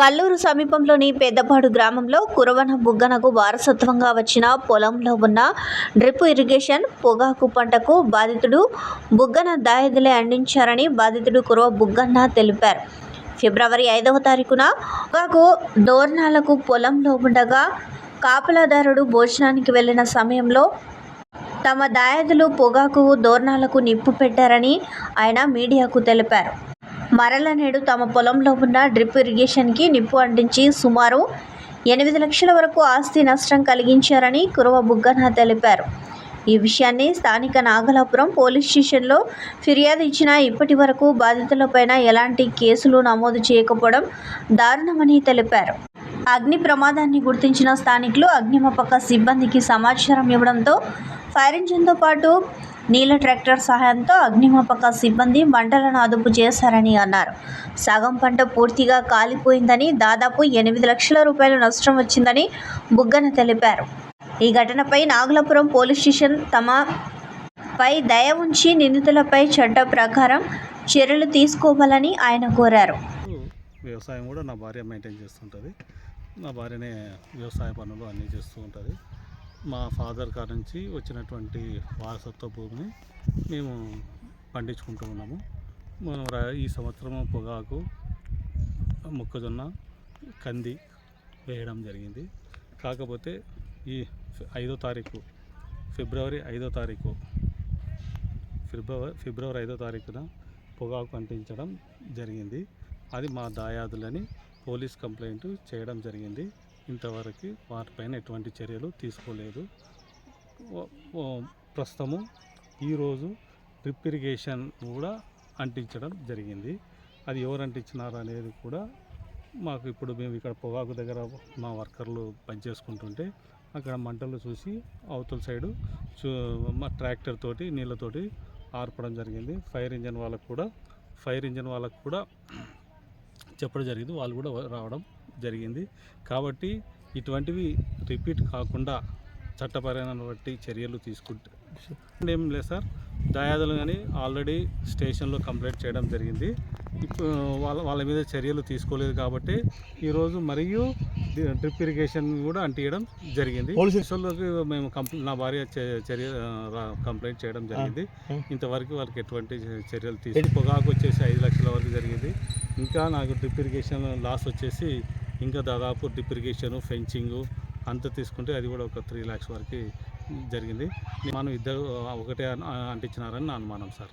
కల్లూరు సమీపంలోని పెద్దపాడు గ్రామంలో కురవన బుగ్గనకు వారసత్వంగా వచ్చిన పొలంలో ఉన్న డ్రిప్ ఇరిగేషన్ పొగాకు పంటకు బాధితుడు బుగ్గన దాయదులే అందించారని బాధితుడు కురవ బుగ్గన్న తెలిపారు. ఫిబ్రవరి ఐదవ తారీఖున పొగాకు దోర్నాలకు పొలంలో ఉండగా కాపలాదారుడు భోజనానికి వెళ్ళిన సమయంలో తమ దాయదులు పొగాకు దోర్నాలకు నిప్పు పెట్టారని ఆయన మీడియాకు తెలిపారు. మరల నేడు తమ పొలంలో ఉన్న డ్రిప్ ఇరిగేషన్కి నిప్పు అంటించి సుమారు ఎనిమిది లక్షల వరకు ఆస్తి నష్టం కలిగించారని కురవ బుగ్గన తెలిపారు. ఈ విషయాన్ని స్థానిక నాగలాపురం పోలీస్ స్టేషన్లో ఫిర్యాదు ఇచ్చినా ఇప్పటి వరకు బాధితులపైన ఎలాంటి కేసులు నమోదు చేయకపోవడం దారుణమని తెలిపారు. అగ్ని ప్రమాదాన్ని గుర్తించిన స్థానికులు అగ్నిమపక సిబ్బందికి సమాచారం ఇవ్వడంతో ఫైర్ ఇంజిన్తో పాటు నీళ్ళ ట్రాక్టర్ సహాయంతో అగ్నిమాపక సిబ్బంది మంటలను అదుపు చేశారని అన్నారు. సగం పంట పూర్తిగా కాలిపోయిందని దాదాపు ఎనిమిది లక్షల రూపాయల నష్టం వచ్చిందని బుగ్గన తెలిపారు. ఈ ఘటనపై నాగలాపురం పోలీస్ స్టేషన్ తమ పై దయ ఉంచి నిందితులపై చట్ట ప్రకారం చర్యలు తీసుకోవాలని ఆయన కోరారు. వ్యవసాయం కూడా నా భార్య మెయింటైన్ చేస్తుంటుంది. నా భార్యనే వ్యవసాయ పనులు అన్నీ చేస్తూ ఉంటుంది. మా ఫాదర్ కాడ నుంచి వచ్చినటువంటి వారసత్వ భూమిని మేము పండించుకుంటూ ఉన్నాము. మనం ఈ సంవత్సరం పొగాకు మొక్కజొన్న కంది వేయడం జరిగింది. కాకపోతే ఈ ఐదో తారీఖు ఫిబ్రవరి ఐదో తారీఖు ఫిబ్రవరి ఫిబ్రవరి ఐదో తారీఖున పొగాకు అంటించడం జరిగింది. అది మా దాయాదులని పోలీస్ కంప్లైంట్ చేయడం జరిగింది. ఇంతవరకు వాటిపైన ఎటువంటి చర్యలు తీసుకోలేదు. ప్రస్తుతము ఈరోజు డ్రిప్ ఇరిగేషన్ కూడా అంటించడం జరిగింది. అది ఎవరు అంటించినారు అనేది కూడా మాకు ఇప్పుడు మేము ఇక్కడ పొగాకు దగ్గర మా వర్కర్లు పనిచేసుకుంటుంటే అక్కడ మంటలు చూసి అవతల సైడు చూ మా ట్రాక్టర్ తోటి నీళ్ళతోటి ఆర్పడం జరిగింది. ఫైర్ ఇంజన్ వాళ్ళకు కూడా ఫైర్ ఇంజన్ వాళ్ళకు కూడా చెప్పడం జరిగింది. వాళ్ళు కూడా రావడం జరిగింది. కాబట్టి ఇటువంటివి రిపీట్ కాకుండా చట్టపరమైన బట్టి చర్యలు తీసుకుంటే ఏం లేదు సార్. దయాదులు కానీ ఆల్రెడీ స్టేషన్లో కంప్లైంట్ చేయడం జరిగింది. ఇప్పుడు వాళ్ళ వాళ్ళ మీద చర్యలు తీసుకోలేదు కాబట్టి ఈరోజు మరియు డ్రిప్ ఇరిగేషన్ కూడా అంటియడం జరిగింది. పోలీసులకు మేము కంప్లైంట్ నా భార్య చర్య కంప్లైంట్ చేయడం జరిగింది. ఇంతవరకు వాళ్ళకి ఎటువంటి చర్యలు తీసి పొగాకు వచ్చేసి ఐదు లక్షల వరకు జరిగింది. ఇంకా నాకు డ్రిప్ ఇరిగేషన్ లాస్ వచ్చేసి ఇంకా దాదాపు డ్రిప్ ఫెంచింగు అంత తీసుకుంటే అది కూడా ఒక త్రీ ల్యాక్స్ వరకు జరిగింది. మనం ఇద్దరు ఒకటే అంటించినారని నా అనుమానం సార్.